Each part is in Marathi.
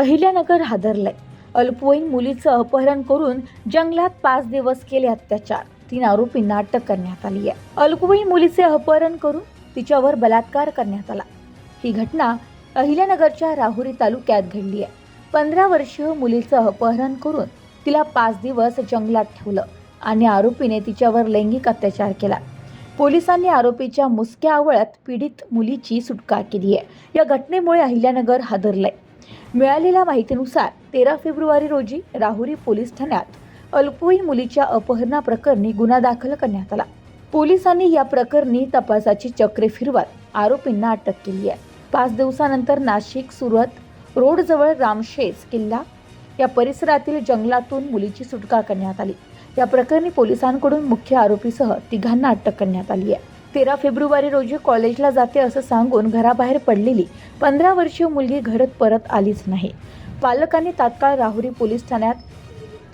अहिल्यानगर हादरलंय. अल्पवयीन मुलीचं अपहरण करून जंगलात पाच दिवस केले अत्याचार. तीन आरोपींना अटक करण्यात आली आहे. अल्पवयीन मुलीचे अपहरण करून तिच्यावर बलात्कार करण्यात आला. ही घटना अहिल्यानगरच्या राहुरी तालुक्यात घडली आहे. पंधरा वर्षीय मुलीचं अपहरण करून तिला पाच दिवस जंगलात ठेवलं आणि आरोपीने तिच्यावर लैंगिक अत्याचार केला. पोलिसांनी आरोपीच्या मुसक्या आवळत पीडित मुलीची सुटका केली आहे. या घटनेमुळे अहिल्यानगर हादरलंय. मिळालेल्या माहितीनुसार तेरा फेब्रुवारी रोजी राहुरी पोलीस ठाण्यात अल्पवयीन मुलीच्या अपहरणाप्रकरणी गुन्हा दाखल करण्यात आला. पोलिसांनी या प्रकरणी तपासाची चक्रे फिरवत आरोपींना अटक केली आहे. पाच दिवसानंतर नाशिक सुरत रोडजवळ रामशेज किल्ला या परिसरातील जंगलातून मुलीची सुटका करण्यात आली. या प्रकरणी पोलिसांकडून मुख्य आरोपीसह तिघांना अटक करण्यात आली आहे. तेरा फेब्रुवारी रोजी कॉलेजला जाते असं सांगून घराबाहेर पडलेली पंधरा वर्षीय मुलगी घरात परत आलीच नाही. पालकांनी तात्काळ राहुरी पोलीस ठाण्यात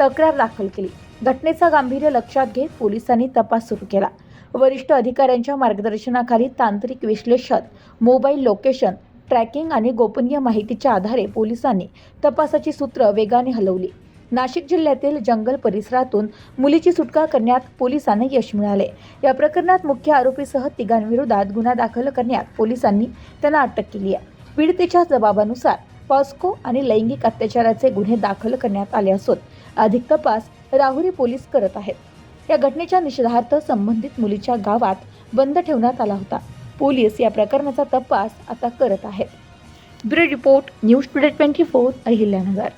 तक्रार दाखल केली. घटनेचा गांभीर्य लक्षात घेत पोलिसांनी तपास सुरू केला. वरिष्ठ अधिकाऱ्यांच्या मार्गदर्शनाखाली तांत्रिक विश्लेषण मोबाईल लोकेशन ट्रॅकिंग आणि गोपनीय माहितीच्या आधारे पोलिसांनी तपासाची सूत्र वेगाने हलवली. नाशिक जिल्ह्यातील जंगल परिसरातून मुलीची सुटका करण्यात पोलिसांना यश मिळाले. या प्रकरणात मुख्य आरोपीसह तिघांविरोधात गुन्हा दाखल करण्यात पोलिसांनी त्यांना अटक केली आहे. पीडितेच्या जबाबानुसार पॉस्को आणि लैंगिक अत्याचाराचे गुन्हे दाखल करण्यात आले असून अधिक तपास राहुरी पोलीस करत आहेत. या घटनेच्या निषेधार्थ संबंधित मुलीच्या गावात बंद ठेवण्यात आला होता. पोलीस या प्रकरणाचा तपास आता करत आहेत. Bureau report news today twenty four Ahilyanagar.